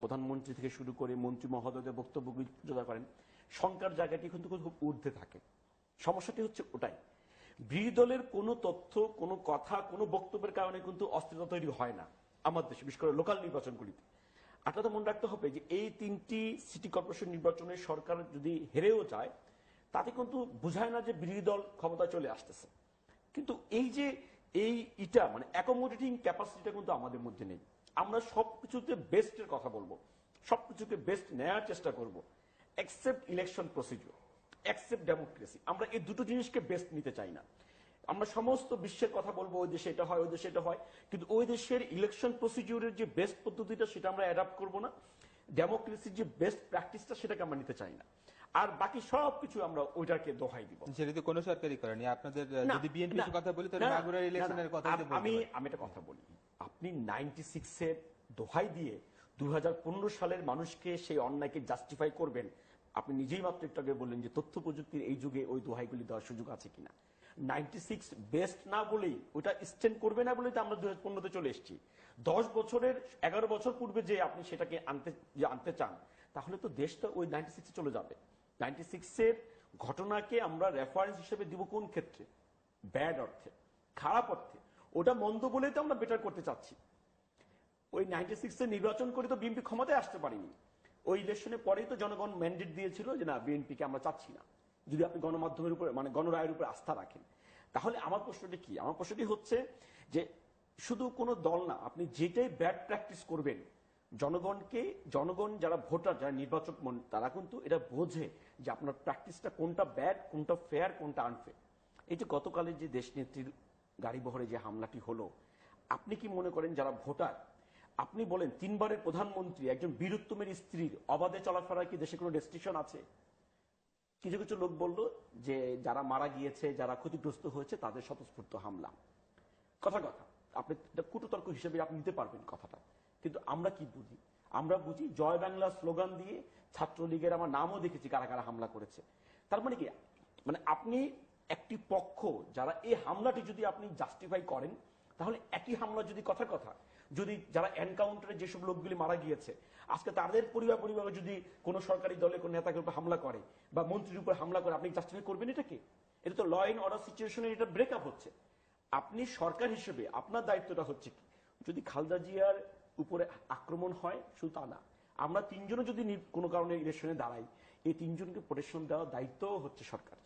প্রধানমন্ত্রী থেকে শুরু করে মন্ত্রী মহোদয়দের বক্তব্য যোগা করেন, শঙ্কার জায়গাটি কিন্তু খুব ঊর্ধ্বে থাকে। সমস্যাটি হচ্ছে ওটাই। বিরোধী দলের কোনো তথ্য, কোনো কথা, কোনো বক্তব্যের কারণে কিন্তু অস্থিরতা তৈরি হয় না আমার দেশে, বিশেষ করে লোকাল নির্বাচনগুলিতে। আপনাদের মনে রাখতে হবে যে এই তিনটি সিটি কর্পোরেশন নির্বাচনে সরকার যদি হেরেও যায়, তাতে কিন্তু বোঝায় না যে বিরোধী দল ক্ষমতায় চলে আসতেছে। কিন্তু এই যে এই ইটা মানে অ্যাকোমোডেটিং ক্যাপাসিটিটা কিন্তু আমাদের মধ্যে নেই। আমরা সবকিছুতে বেস্টের কথা বলব। সবকিছুকে বেস্ট নেওয়ার চেষ্টা করব। Except election procedure except democracy আমরা এই দুটো জিনিসকে বেস্ট নিতে চাই না। আমরা সমস্ত বিশ্বের কথা বলব, ওই দেশে এটা হয়, ওই দেশে এটা হয়। কিন্তু ওই দেশের ইলেকশন প্রসিডিউরের যে বেস্ট পদ্ধতিটা, সেটা আমরা অ্যাডাপ্ট করব না। ডেমোক্রেসির যে বেস্ট প্র্যাকটিসটা সেটাকে আমরা নিতে চাই না। আর বাকি সব কিছু আমরা ওইটাকে দোহাই দিব। সেটা তো কোনো সরকারি করেনি আপনাদের যদি বিএনপি না, কথা বলি তাহলে মাগুরার ইলেকশনের কথা আম- আমি আমি একটা কথা বলি। আপনি নাইনটি সিক্সের দোহাই দিয়ে 2015 সালের মানুষকে সেই অন্যায়কে জাস্টিফাই করবেন আপনি নিজেই মাত্র একটু আগে বললেন যে তথ্য প্রযুক্তির এই যুগে ওই দোহাইগুলি দেওয়ার সুযোগ আছে কিনা। নাইনটি সিক্স বেস্ট না বলেই ওটা স্ট্যান্ড করবে না বলেই তো আমরা দু হাজার চলে এসেছি। দশ বছরের এগারো বছর পূর্বে যে আপনি সেটাকে আনতে, যে আনতে চান, তাহলে তো দেশটা ওই নাইনটি সিক্সে চলে যাবে। নাইনটি সিক্সের ঘটনাকে আমরা রেফারেন্স হিসেবে দিব কোন ক্ষেত্রে? ব্যাড অর্থে, খারাপ অর্থে। ওটা মন্দ বলেই তো আমরা বেটার করতে চাচ্ছি। ওই নাইনটি সিক্সে নির্বাচন করে তো বিএনপি ক্ষমতায় আসতে পারেনি। ওই ইলেকশনে পরেই তো জনগণ ম্যান্ডেট দিয়েছিল যে না, বিএনপিকে আমরা চাচ্ছি না। যদি আপনি গণমাধ্যমের উপরে মানে গণরায়ের উপরে আস্থা রাখেন। তাহলে আমার প্রশ্নটি কি? আমার প্রশ্নটি হচ্ছে যে শুধু কোনো দল না, আপনি যেটাই ব্যাড প্র্যাকটিস করবেন, জনগণকে, জনগণ যারা ভোটার, যারা নির্বাচক মন- তারা কিন্তু এটা বোঝে যে আপনার প্র্যাকটিসটা কোনটা ব্যাড কোনটা ফেয়ার কোনটা আনফেয়ার এই যে গতকালের যে দেশনেত্রীর গাড়ি বহরে যে হামলাটি হলো, আপনি কি মনে করেন যারা ভোটার আপনি বলেন, তিনবারের প্রধানমন্ত্রী, একজন বীরুত্তমের স্ত্রীর অবাধে চলাফেরার কি দেশে কোনো রেস্ট্রিকশন আছে? কিছু কিছু লোক বলল যে, যারা মারা গিয়েছে, যারা ক্ষতিগ্রস্ত হয়েছে, তাদের স্বতঃস্ফূর্ত হামলা। কথা কথা। আপনি কুটতর্ক হিসেবে আপনি নিতে পারবেন কথাটা। কিন্তু আমরা কি বুঝি? আমরা বুঝি জয় বাংলা স্লোগান দিয়ে ছাত্রলীগের আমার নামও দেখেছি কারা কারা হামলা করেছে। তার মানে কি? মানে আপনি একটি পক্ষ, যারা এই হামলাটি যদি আপনি জাস্টিফাই করেন তাহলে একই হামলা যদি কথা কথা, যদি যারা এনকাউন্টারে যেসব লোকগুলি মারা গিয়েছে, আজকে তাদের পরিবার পরিবারে যদি কোনো সরকারি দলে কোনো নেতাকে উপর হামলা করে বা মন্ত্রীর উপর হামলা করে, আপনি জাস্টিফাই করবেন এটাকে এটা তো ল অ্যান্ড অর্ডার সিচুয়েশনে এটা ব্রেকআপ হচ্ছে। আপনি সরকার হিসেবে আপনার দায়িত্বটা হচ্ছে কি? যদি খালদা জিয়ার উপরে আক্রমণ হয়, শুধু তা না, আমরা তিনজনও যদি কোনো কারণে ইলেকশনে দাঁড়াই, এই তিনজনকে প্রোটেকশন দেওয়ার দায়িত্ব হচ্ছে সরকার।